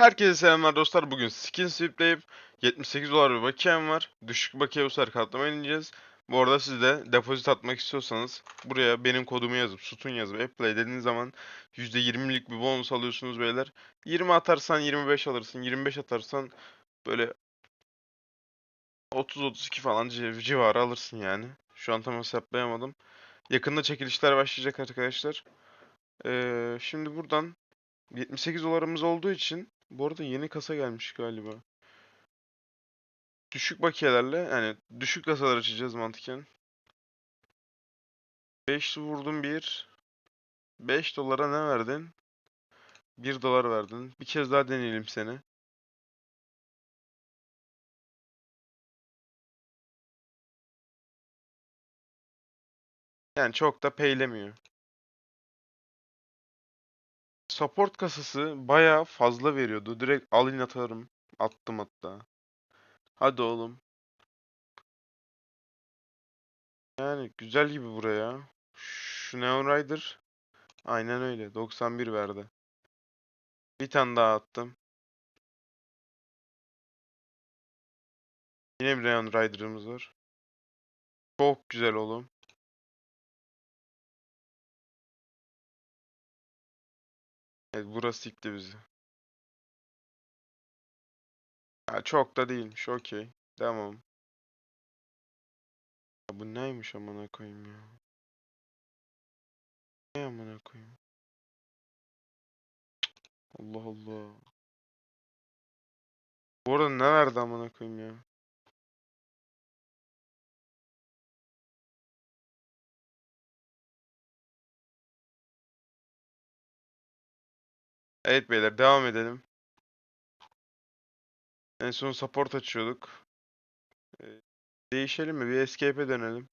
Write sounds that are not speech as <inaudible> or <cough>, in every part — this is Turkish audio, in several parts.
Herkese selamlar dostlar. Bugün Skin Sweep'teyim. 78 dolar bir bakiyem var. Düşük bakiye bu sefer katlama ineceğiz. Bu arada siz de depozit atmak istiyorsanız buraya benim kodumu yazıp sütun yazıp apply dediğiniz zaman %20'lik bir bonus alıyorsunuz beyler. 20 atarsan 25 alırsın. 25 atarsan böyle 30-32 falan civ- civarı alırsın yani. Şu an tam hesaplayamadım. Yakında çekilişler başlayacak arkadaşlar. Ee, şimdi buradan 78 dolarımız olduğu için bu arada yeni kasa gelmiş galiba. Düşük bakiyelerle yani düşük kasalar açacağız mantıken. 5 vurdum 1. 5 dolara ne verdin? 1 dolar verdin. Bir kez daha deneyelim seni. Yani çok da peylemiyor. Support kasası bayağı fazla veriyordu. Direkt alayım atarım. Attım hatta. Hadi oğlum. Yani güzel gibi buraya. Şu Neon Rider. Aynen öyle. 91 verdi. Bir tane daha attım. Yine bir Neon Rider'ımız var. Çok güzel oğlum. Evet burası sikti bizi. Ha, çok da değilmiş. Okey. Tamam. Ya bu neymiş amına koyayım ya. Ne amına koyayım. Allah Allah. Bu arada ne verdi amına koyayım ya. Evet beyler devam edelim. En son support açıyorduk. Ee, Değişelim mi? Bir escape'e dönelim.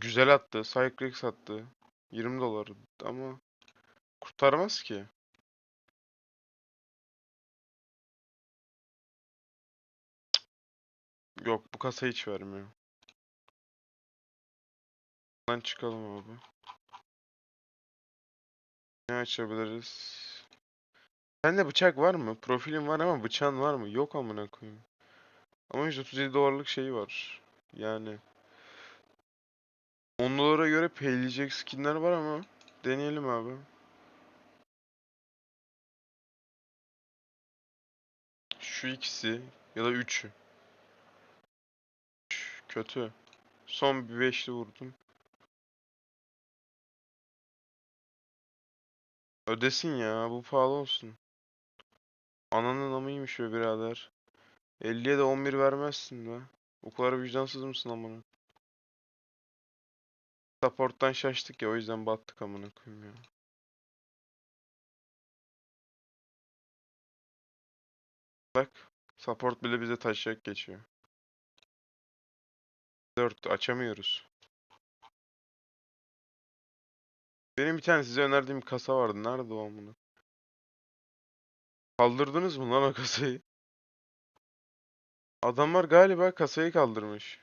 Güzel attı. Cyclix attı. 20 dolar ama kurtarmaz ki. Yok bu kasa hiç vermiyor. Buradan çıkalım abi. Ne açabiliriz? Sende bıçak var mı? Profilin var ama bıçağın var mı? Yok amına koyayım. Ama 137 dolarlık şeyi var. Yani 10 dolara göre payleyecek skinler var ama deneyelim abi. Şu ikisi ya da üçü. Üç, Kötü. Son bir beşli vurdum. Ödesin ya bu pahalı olsun. Ananın amıymış be birader. 50'ye de 11 vermezsin be. O kadar vicdansız mısın amına? Support'tan şaştık ya o yüzden battık amına koyayım ya. Bak support bile bize taşayak geçiyor. 4 açamıyoruz. Benim bir tane size önerdiğim kasa vardı. Nerede o amına? Kaldırdınız mı lan o kasayı? Adamlar galiba kasayı kaldırmış.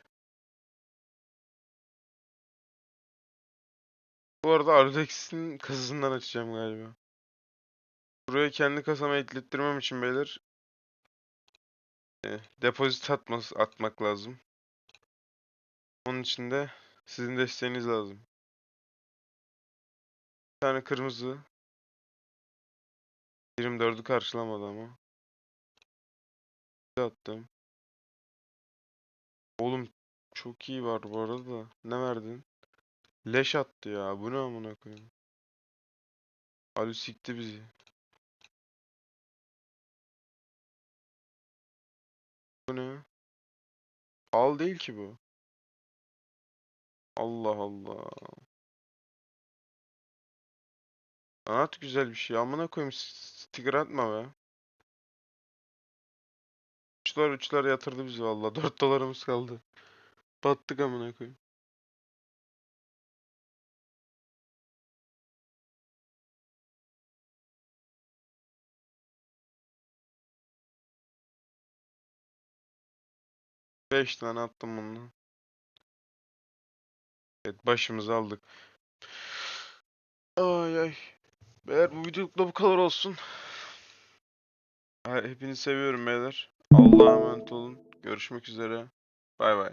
Bu arada Ardex'in kasasından açacağım galiba. Buraya kendi kasama eklettirmem için beyler e, depozit atmaz, atmak lazım. Onun için de sizin desteğiniz lazım. Tane kırmızı. 24'ü karşılamadı ama. Bir attım. Oğlum çok iyi var bu arada. Ne verdin? Leş attı ya. Bu ne amına koyayım? Ali sikti bizi. Bu ne? Al değil ki bu. Allah Allah. Anlat güzel bir şey. Amına koyayım sticker atma be. Uçlar uçlar yatırdı bizi valla. 4 <laughs> dolarımız kaldı. Battık amına koyayım. Beş tane attım bundan. Evet başımızı aldık. Ay ay. Beyler bu videoluk da bu kadar olsun. Hepinizi seviyorum beyler. Allah'a emanet olun. Görüşmek üzere. Bay bay.